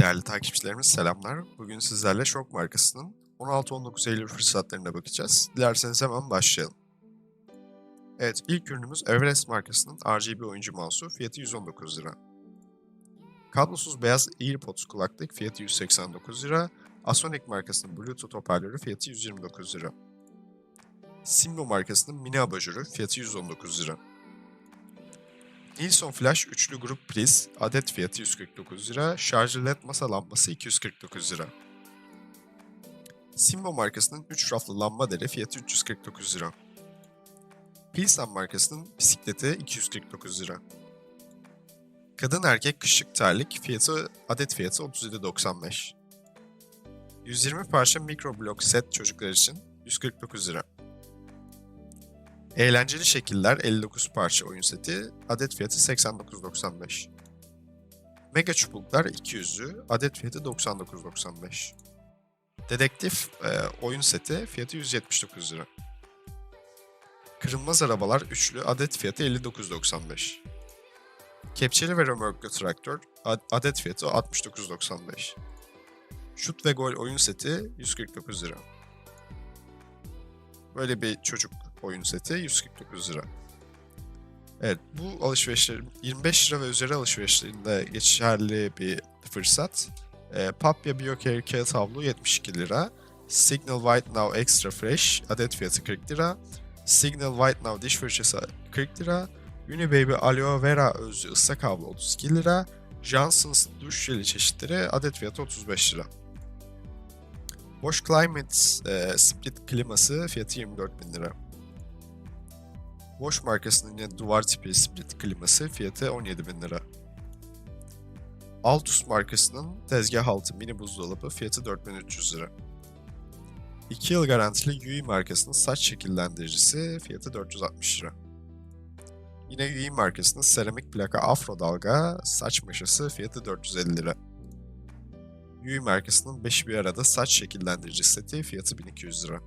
Değerli takipçilerimiz selamlar. Bugün sizlerle Şok markasının 16-19 Eylül fırsatlarına bakacağız. Dilerseniz hemen başlayalım. Evet, ilk ürünümüz Everest markasının RGB oyuncu mouse'u fiyatı 119 lira. Kablosuz beyaz AirPods kulaklık fiyatı 189 lira. Asonic markasının Bluetooth hoparlörü fiyatı 129 lira. Simbo markasının mini abajuru fiyatı 119 lira. Nilsson Flash üçlü grup priz, adet fiyatı 149 lira, şarjlı led masa lambası 249 lira. Simbo markasının 3 raflı lamba deri fiyatı 349 lira. Pilsen markasının bisikleti 249 lira. Kadın erkek kışlık terlik fiyatı adet fiyatı 37.95. 120 parça mikroblok set çocuklar için 149 lira. Eğlenceli şekiller 59 parça oyun seti, adet fiyatı 89.95. Mega çubuklar 200'lü, adet fiyatı 99.95. Dedektif e, oyun seti fiyatı 179 lira. Kırılmaz arabalar üçlü, adet fiyatı 59.95. Kepçeli ve römorklu traktör, ad- adet fiyatı 69.95. Şut ve gol oyun seti 149 lira. Böyle bir çocuk oyun seti 149 lira. Evet bu alışverişler 25 lira ve üzeri alışverişlerinde geçerli bir fırsat. E, Papya BioCare kağıt havlu 72 lira. Signal White Now Extra Fresh adet fiyatı 40 lira. Signal White Now diş fırçası 40 lira. Unibaby Aloe Vera özlü ıslak havlu 32 lira. Johnson's duş jeli çeşitleri adet fiyatı 35 lira. Bosch Climate e, Split kliması fiyatı 24 bin lira. Bosch markasının yine duvar tipi split kliması fiyatı 17 bin lira. Altus markasının tezgah altı mini buzdolabı fiyatı 4300 lira. 2 yıl garantili Yui markasının saç şekillendiricisi fiyatı 460 lira. Yine Yui markasının seramik plaka afro dalga saç maşası fiyatı 450 lira. Yui markasının 5 bir arada saç şekillendirici seti fiyatı 1200 lira.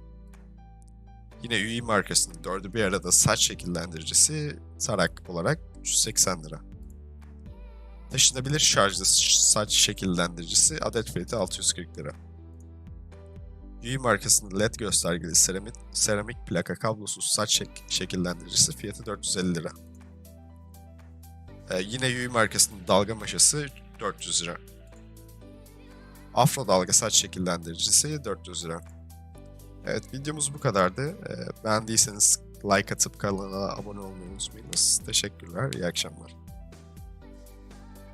Yine Yui markasının 4'ü bir arada saç şekillendiricisi tarak olarak 380 lira. Taşınabilir şarjlı saç şekillendiricisi adet fiyatı 640 lira. Yui markasının LED göstergeli seramik, seramik plaka kablosuz saç şek- şekillendiricisi fiyatı 450 lira. Ee, yine Yui markasının dalga maşası 400 lira. Afro dalga saç şekillendiricisi 400 lira. Evet videomuz bu kadardı. Ee, beğendiyseniz like atıp kanala abone olmayı unutmayınız. Teşekkürler, iyi akşamlar.